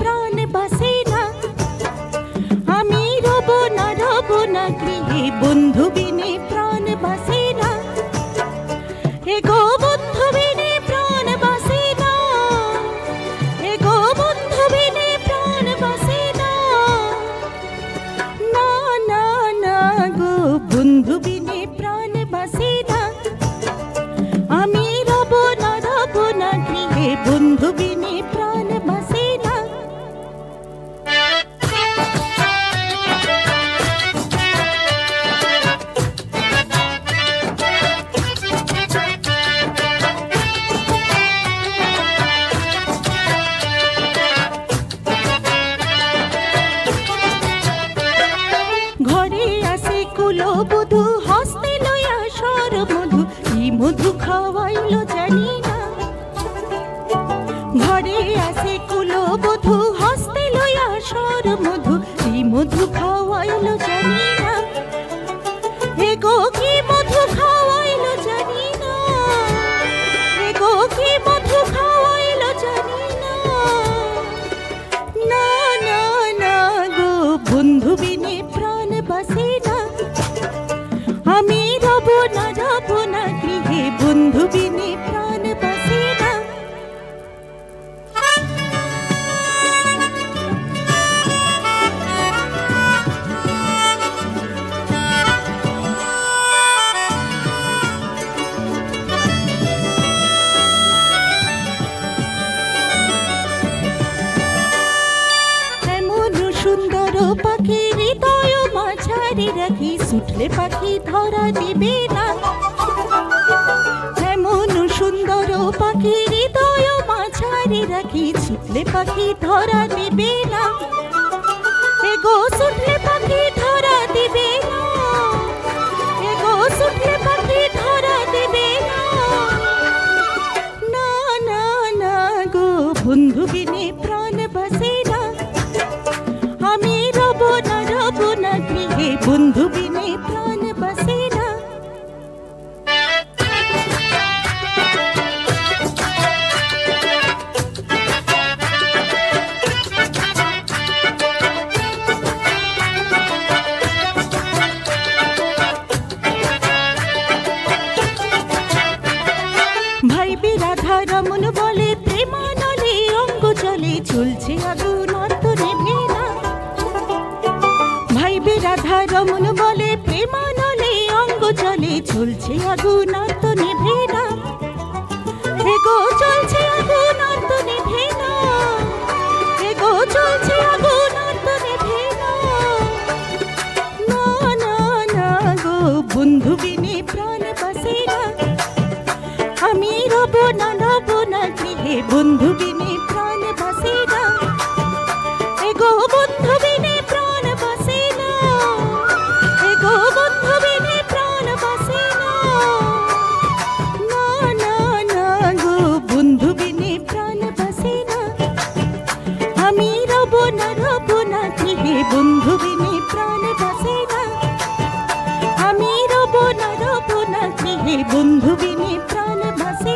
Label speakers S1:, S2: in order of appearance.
S1: প্রাণ বাসে না। আমি রব না রব না গৃহে বন্ধু বিনে প্রাণ বাসে না। হে গো বন্ধু বিনে প্রাণ বাসে না। হে গো বন্ধু বিনে প্রাণ বাসে না। না না না গো বন্ধু বিনে প্রাণ বাসে না। আমি রব না রব না গৃহে বন্ধু বিনে বধু, হস্তে লইয়া সর মধু কি মধু খাওয়াইল জানি না। ঘরে আসে কুলো বধু, হস্তে লয়া সর মধু কি মধু খাওয়াইলো জানি বন্ধু বিনে প্রাণ বাসে না। সুন্দর পাখি হৃদয় মাঝারে রাখি ছুটলে পাখি ধরা দিবে না। এমন সুন্দর পাখি হৃদয় মাঝারে রাখি, ছুটলে পাখি ধরা দিবে না। এগো ছুটলে পাখি ধরা দিবে বন্ধু চলছে আগুন অন্তরে না ভাই বিরাধা রমন বলে প্রেমানলে অঙ্গ চলে চলছে আগুন অর্থ বন্ধু বিনে প্রাণ বাসে না। এগো বন্ধু বিনে প্রাণ বাসে না। এগো বন্ধু বিনে প্রাণ বাসে না। না না না গো বন্ধু বিনে প্রাণ বাসে না। আমি রব না রব না হে বন্ধু বিনে প্রাণ বাসে না। আমি রব না রব না হে বন্ধু বিনে প্রাণ বাসে